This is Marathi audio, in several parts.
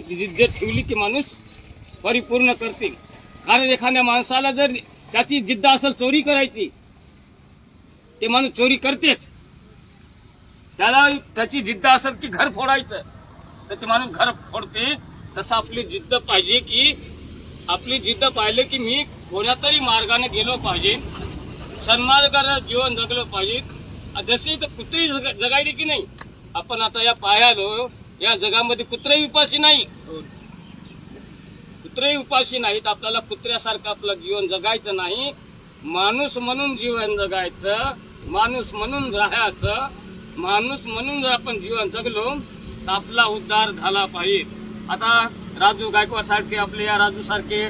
की जिद्द ठेवली की माणूस परिपूर्ण करते कारण एखाद्या माणसाला जर त्याची जिद्द असेल चोरी करायची ते माणूस चोरी करतेच. त्याला त्याची जिद्द असेल की घर फोडायचं तर ते माणूस घर फोडते तसं आपली जिद्द पाहिजे की आपली जिद्द पाहिले की मी कोणातरी तरी मार्गाने गेलो पाहिजे सन्मार्गाने जीवन जगलं पाहिजे. जशी तर कुठेही जग- जगायली की नाही आपण आता या पायालो या जगामध्ये कुत्रेही उपाशी नाही. कुत्रेही उपाशी नाहीत. आपल्याला कुत्र्यासारखं आपलं जीवन जगायचं नाही. माणूस म्हणून जीवन जगायचं. माणूस म्हणून राहायचं. माणूस म्हणून जर आपण जीवन जगलो तर आपला उद्धार झाला पाहिजे. आता राजू गायकवाड सारखे आपले या राजू सारखे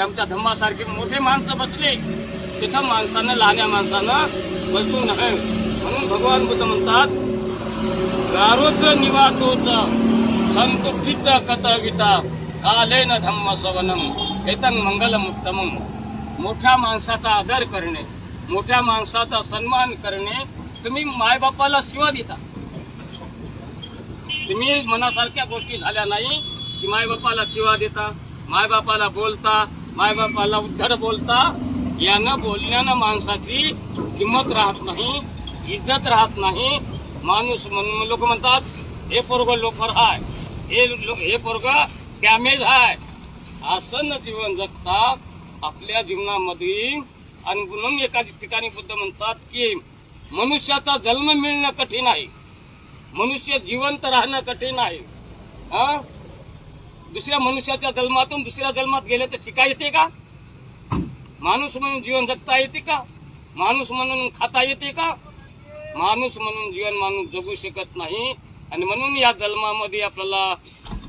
आमच्या धम्मासारखे मोठे माणसं बसले तिथं माणसानं लहान्या माणसानं बसू नये म्हणून भगवान बुद्ध म्हणतात गारोत्र निवासोच संतुष्टित कथविता कालेन धम्म सवनम एतन मंगलमुत्तम मोठ्या माणसाचा आदर करणे मोठ्या माणसाचा सन्मान करणे तुम्ही मायबापाला शिवा देता. तुम्ही मनासारख्या गोष्टी झाल्या नाही की मायबापाला शिवा देता मायबापाला बोलता मायबापाला उद्धर बोलता. यानं बोलण्यानं माणसाची किंमत राहत नाही इज्जत राहत नाही माणूस म्हणून लोक म्हणतात हे पोरग लोकर हाय. हे हे पोरग डॅमेज हाय. असं न जीवन जगतात आपल्या जीवनामध्ये. आणि म्हणून एका ठिकाणी बुद्ध म्हणतात की मनुष्याचा जन्म मिळणं कठीण आहे. मनुष्य जिवंत राहणं कठीण आहे. हा? दुसऱ्या मनुष्याच्या जन्मातून दुसऱ्या जन्मात गेले तर शिका येते का? माणूस म्हणून जीवन जगता येते का? माणूस म्हणून खाता येते का? माणूस म्हणून जीवन माणूस जगू शकत नाही. आणि म्हणून या जन्मामध्ये आपल्याला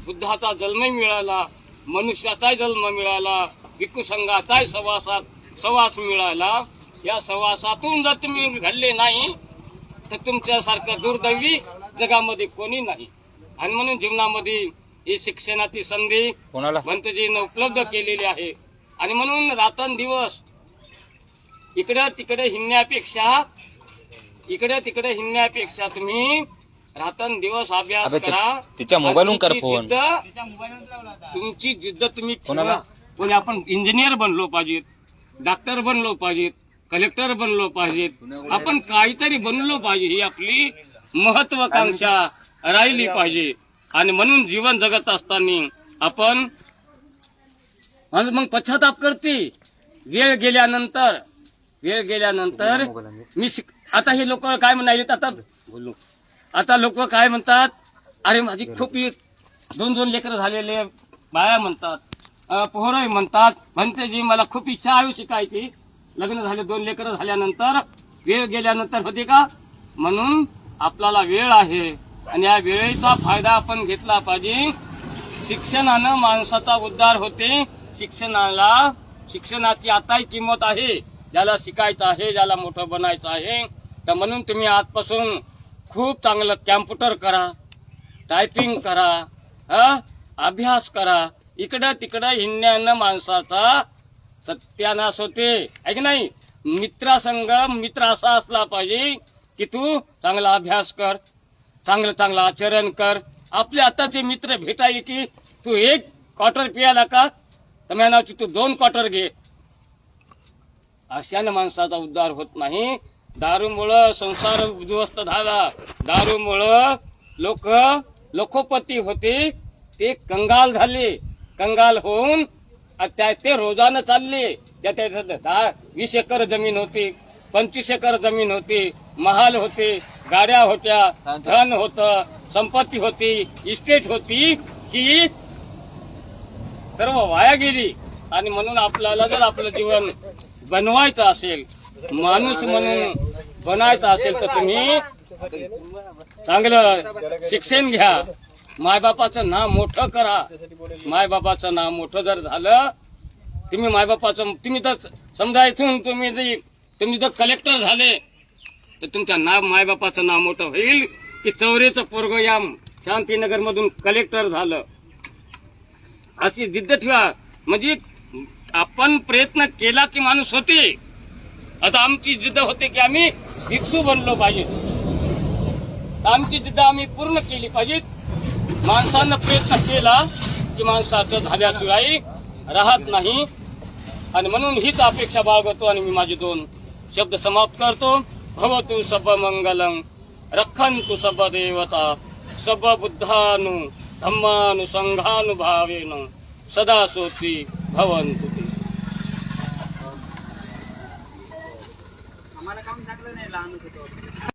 बुद्धाचा जन्म मिळाला मनुष्याचाही जन्म मिळाला भिक्खू संघाचाही सवासात सवास मिळाला. या सवासातून जर तुम्ही घडले नाही तर तुमच्यासारखं दुर्दैवी जगामध्ये कोणी नाही. आणि म्हणून जीवनामध्ये ही शिक्षणाची संधी भंतजीनं उपलब्ध केलेली आहे. आणि म्हणून रात्रंदिवस इकडे तिकडे हिंडण्यापेक्षा इकडे तिकडे हिंडण्यापेक्षा तुम्ही रात्रंदिवस अभ्यास अबे ते- करा. तिच्या मोबाईलवरून कर तुमची फोन. जिद्द- तुमची जिद्द तुम्ही कोणाला? म्हणजे आपण इंजिनियर बनलो पाहिजेत डॉक्टर बनलो पाहिजेत कलेक्टर बनलो पाहिजेत आपण काहीतरी बनलो पाहिजे. ही आपली महत्वाकांक्षा राहिली पाहिजे. आणि म्हणून जीवन जगत असताना आपण आणि मग पश्चाताप करते. वेळ गेल्यानंतर वेळ गेल्यानंतर मी शिक आता हे लोक काय म्हणाले आता आता लोक काय म्हणतात? अरे माझी खूप दोन दोन लेकरं झालेले बाया म्हणतात पोरं म्हणतात. म्हणते जी मला खूप इच्छा आहे शिकायची. लग्न झाले दोन लेकरं झाल्यानंतर वेळ गेल्यानंतर होते का? म्हणून आपल्याला वेळ आहे. आणि या वेळेचा फायदा आपण घेतला पाहिजे. शिक्षणानं माणसाचा उद्धार होते. शिक्षणाला शिक्षणाची आताही किंमत आहे. ज्याला शिकायचं आहे ज्याला मोठं बनायचं आहे तर म्हणून तुम्ही आजपासून खूप चांगलं कॅम्प्युटर करा टायपिंग करा हा अभ्यास करा. इकडं तिकडं हिंडण्यानं माणसाचा सत्यानाश होते. आहे की नाही? मित्रासंग मित्र असा असला पाहिजे की तू चांगला अभ्यास कर चांगलं चांगलं आचरण कर. आपले आताचे मित्र भेटाय की तू एक क्वार्टर पियाला का? तर नावची तू दोन क्वार्टर घे. अशाने माणसाचा उद्धार होत नाही. दारूमुळं संसार उद्ध्वस्त झाला. दारूमुळं लोक लोकोपती होते. ते कंगाल झाले. कंगाल होऊन त्या ते रोजानं चालले. त्या त्या- वीस एकर जमीन होती पंचवीस एकर जमीन होती महाल होते गाड्या होत्या धन होत संपत्ती होती इस्टेट होती ही सर्व वाया गेली. आणि म्हणून आपल्याला जर आपलं जीवन बनवायचं असेल माणूस म्हणून बनायचं असेल तर तुम्ही चांगलं शिक्षण घ्या. मायबापाचं नाव मोठं करा. मायबापाचं नाव मोठं जर झालं तुम्ही मायबापाचं तुम्ही तर समजा इथून तुम्ही तुम्ही जर कलेक्टर झाले तर तुमच्या नाव मायबापाचं नाव मोठं होईल की चौरेचं पोरग या शांतीनगर मधून कलेक्टर झालं. अशी जिद्द ठेवा. म्हणजे आपण प्रयत्न केला की माणूस होते. आता आमची जिद्द होते की आम्ही भिक्षू बनलो पाहिजे. आमची जिद्द आम्ही पूर्ण केली पाहिजे. माणसानं प्रयत्न केला की माणसाचं झाल्याशिवाय राहत नाही. आणि म्हणून हीच अपेक्षा बाळगतो आणि मी माझे दोन शब्द समाप्त करतो. भवतु सब मंगलम रक्षन्तु सब देवता सब बुद्धानु धम्मानुसंघानुभावेन. सदा सोती भवंतु ते आम्हाला